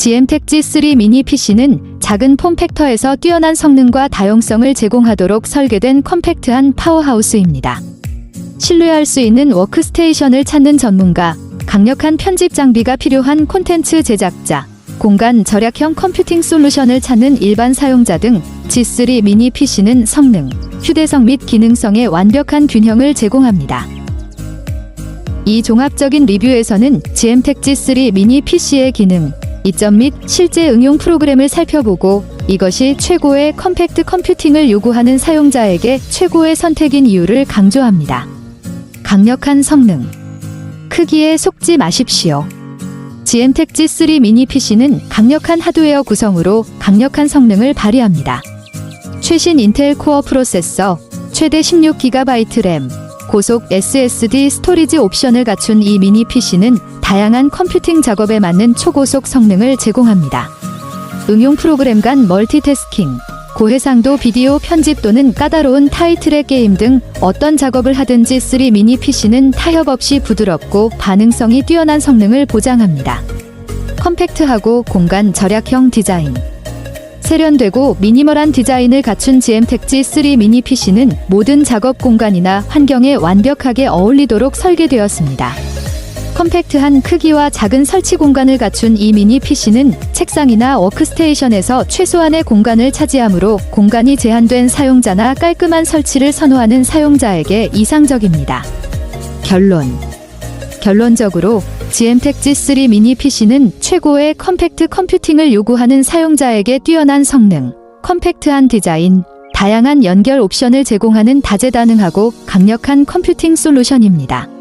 GM택 G3 미니 PC는 작은 폼팩터에서 뛰어난 성능과 다용성을 제공하도록 설계된 컴팩트한 파워하우스입니다. 신뢰할 수 있는 워크스테이션을 찾는 전문가, 강력한 편집 장비가 필요한 콘텐츠 제작자, 공간 절약형 컴퓨팅 솔루션을 찾는 일반 사용자 등 G3 미니 PC는 성능, 휴대성 및 기능성의 완벽한 균형을 제공합니다. 이 종합적인 리뷰에서는 GM택 G3 미니 PC의 기능, 이점 및 실제 응용 프로그램을 살펴보고 이것이 최고의 컴팩트 컴퓨팅을 요구하는 사용자에게 최고의 선택인 이유를 강조합니다. 강력한 성능. 크기에 속지 마십시오. GM택 G3 미니 PC는 강력한 하드웨어 구성으로 강력한 성능을 발휘합니다. 최신 인텔 코어 프로세서, 최대 16GB 램, 고속 SSD 스토리지 옵션을 갖춘 이 미니 PC는 다양한 컴퓨팅 작업에 맞는 초고속 성능을 제공합니다. 응용 프로그램 간 멀티태스킹, 고해상도 비디오 편집 또는 까다로운 타이틀의 게임 등 어떤 작업을 하든지 3 미니 PC는 타협 없이 부드럽고 반응성이 뛰어난 성능을 보장합니다. 컴팩트하고 공간 절약형 디자인. 세련되고 미니멀한 디자인을 갖춘 GM택지 3 미니 PC는 모든 작업 공간이나 환경에 완벽하게 어울리도록 설계되었습니다. 컴팩트한 크기와 작은 설치 공간을 갖춘 이 미니 PC는 책상이나 워크스테이션에서 최소한의 공간을 차지하므로 공간이 제한된 사용자나 깔끔한 설치를 선호하는 사용자에게 이상적입니다. 결론. 결론적으로 GM택 G3 미니 PC는 최고의 컴팩트 컴퓨팅을 요구하는 사용자에게 뛰어난 성능, 컴팩트한 디자인, 다양한 연결 옵션을 제공하는 다재다능하고 강력한 컴퓨팅 솔루션입니다.